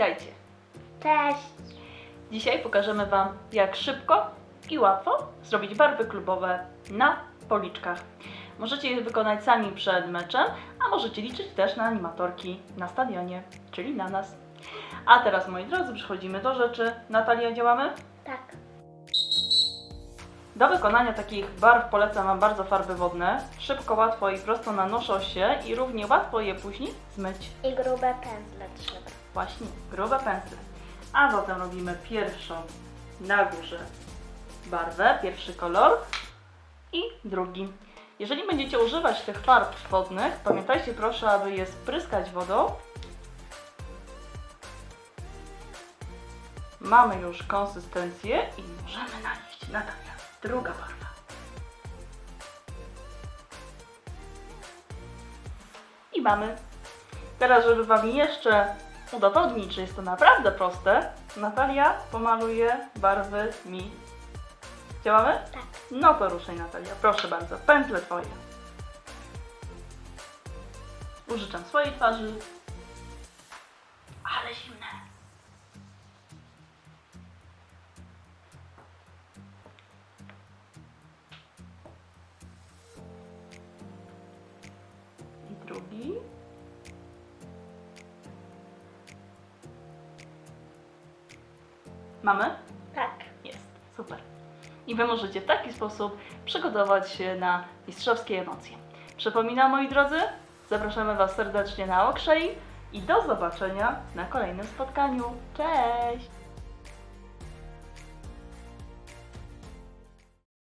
Witajcie! Cześć! Dzisiaj pokażemy Wam, jak szybko i łatwo zrobić barwy klubowe na policzkach. Możecie je wykonać sami przed meczem, a możecie liczyć też na animatorki na stadionie, czyli na nas. A teraz, moi drodzy, przechodzimy do rzeczy. Natalia, działamy? Tak. Do wykonania takich barw polecam Wam bardzo farby wodne. Szybko, łatwo i prosto nanoszą się i równie łatwo je później zmyć. I grube pędzle trzeba. Właśnie, grube pędzle. A zatem robimy pierwszą na górze barwę, pierwszy kolor i drugi. Jeżeli będziecie używać tych farb wodnych, pamiętajcie proszę, aby je spryskać wodą. Mamy już konsystencję i możemy nanieść. Natalia, druga barwa. I mamy. Teraz, żeby Wam jeszcze udowodnić, że jest to naprawdę proste, Natalia pomaluje barwy mi. Działamy? Tak. No to ruszaj Natalia, proszę bardzo, pędzle Twoje. Użyczam swojej twarzy. Ale zimne. Mamy? Tak. Jest, super. I Wy możecie w taki sposób przygotować się na mistrzowskie emocje. Przypominam, moi drodzy, zapraszamy Was serdecznie na Okrzej i do zobaczenia na kolejnym spotkaniu. Cześć!